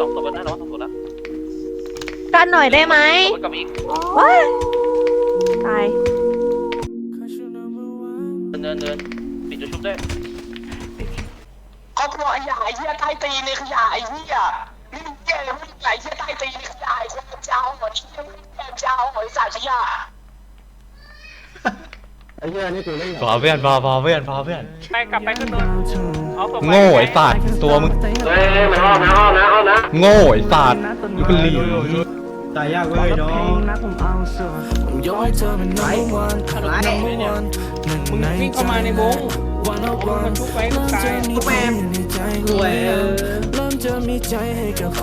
สองศพแล้วนะน้องสองศพแล้วกันหน่อยได้ไหมศพกับอีกว้ายตายเดินเดินปิดตัวชุบด้วยครอบครัวไอ้ยาไอ้เหี้ยใต้ตีนในขยะไอ้เหี้ยนี่มึงแก่เลยมึงไหลเหี้ยใต้ตีนในขยะไอ้คนเจ้าหมดเหี้ยมึงแก่เจ้าหมดสารขยะไอ้เหี้ยนี่กูเล่นพอเพื่อนพอพอเพื่อนพอเพื่อน ไปกลับไปขึ้นรถเอาศพไป โง่ไอ้สัตว์ตัวมึงเฮ้ยมันอ้อมนะอ้อมนะอ้อมนะโง่ไอ้สัตว์ลูกกะลีตายยากเว้ยน้องมึงวิ่งเข้ามาในวงมันชุบไว้ตรงกลางแม่รวยเออ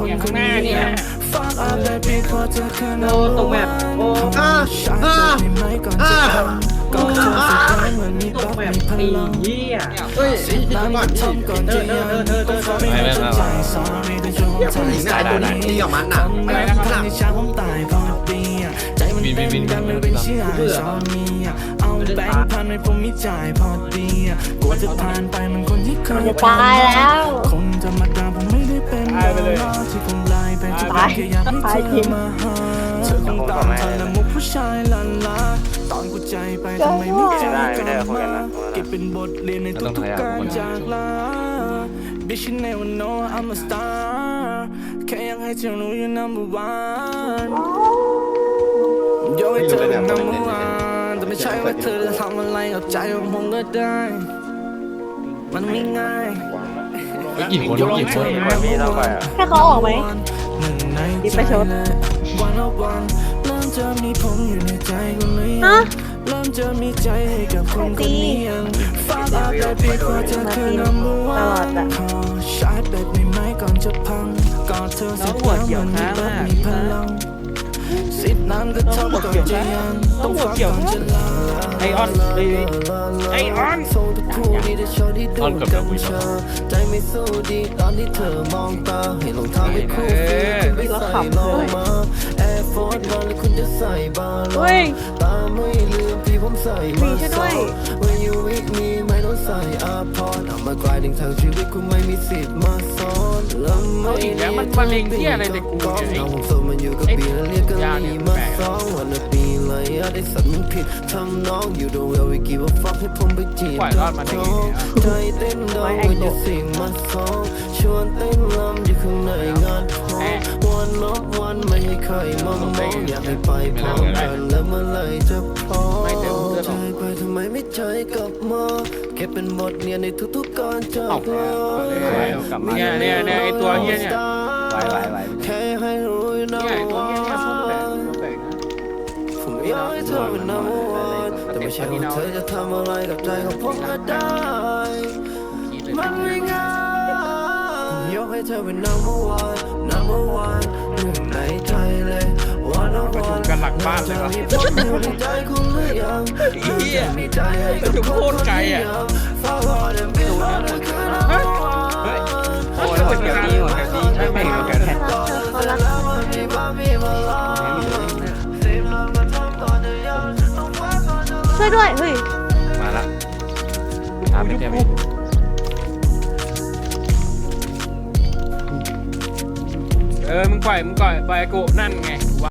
อย่างข้างหน้าเนี่ยโอ้ตรงแบบโอ้อ้าอ้าอ้าอ้า ตกแบบไอ้เหี้ยเฮ้ยไอ้ที่ก่อนเธอเธอเธอเธอเธอเธอไม่ไม่ไม่เหี้ยผู้หญิงนายตัวนี้ดีกับมันอะอะไรนะครับวินวินวินวินวินเบื่อจะตายแล้วตายไปเลยตายตายจริง ช่วยด้วยได้ไม่ได้คุยกันนะต้องพยายามคนช่วย Bitch, you never know I'm a star แค่อยากให้เธอรู้ you're number one ยกให้เธอเป็น number one แต่ไม่ใช่ว่าเธอจะทำอะไรกับใจของผมก็ได้ มันไม่ง่ายเฮ้ยกี่คนกี่คนมีเท่าไหร่อะให้เขาออกไหมหนึ่งในรีบไปชด วันละวันเริ่มจะมีผมอยู่ในใจคุณหรือยัฮะงเริ่มจะมีใจให้กับคนคนนี้ยังฟ้าลาแบบพี่ขอเธอคือ number ตลอด one อะขอชาร์จแบตในไม้ก่อนจะพังก่อนเธอสิบแล้วมันมีรถมีพลังสิบน้ำก็เท่าก่อนจะยังต้องฟังก่อนจะลาไอออนไอไอออนโซทุกคู่นี่ได้โชว์ที่ดูกันเธอใจไม่สู้ดีตอนที่เธอมองตาให้รองเท้าไม่คู่ฟีคุณไม่ใส่ลงมา เฮ้ยตาไม่ลืมที่ผมใส่มีมาช่วยด้วย When you with me ไม่ต้องใส่อาพรเอามากลายถึงทางชีวิตคุณไม่มีสิทธิ์มาซ้อนแล้วไม่เอาอีกแล้วมันมะเร็งเหี้ยอะไรในกูเนี่ยน้องผมโสดมันอยู่กับบีแล้วเรียกกันยาเนี่ลียมาแปลกซ้อนวันละปีเลยอะได้สัตว์มันผิดทำน้องอยู่ตรงเวลวิกีว่าฟักให้ผมไปจีบปล่อยรอดมาได้ไงเนี่ยใจเต้นดังวันจะสิ่งมาซ้อนชวนเต้นลำอยู่ข้าง ไม่ให้ใครมามองอยากให้ไปพร้อมกันแล้วเมื่อไหรจะพอไม่เต็มเพื่อนหรอกใจไปทำไมไม่ใจกลับมาเก็บเป็นบทเรียนในทุกๆการจากลาเนี่ยเนี่ยเนี่ยไอตัวเฮียเนี่ยไหวไหวไหวแค่ให้รู้นะเนี่ยไอตัวว่าเฮียเนี่ยพูดแปลกพูดแปลกนะผมอยากให้เธอเป็น number one แต่ไม่ใช่ว่าเธอจะทำอะไรกับใจของผมก็ได้มันไม่ง่ายผมยก ให้เธอเป็น number one number one หนึ่งในใจเลย one on ประชุม one กันหลังบ้านเลยเธอวะมีผมอยู่ในใจคุณหรือยังเหี้ยมีใจให้กับประชุมโคตรไกลอะฟ้าร้อนและไม่ร้อนและคือ number one โอ้แล้วเหมือนกันนี่เหมือนกันนี่ไม่เหมือนกันแล้วมันมีบ้ามีมาลองสิบลำมาทำก่อนจะยังต้องฟังก่อนจะช่วยด้วย เฮ้ย มาละตามไปเทียบเอ อมึงปล่อยมึงปล่อยปล่อยกูนั่นไง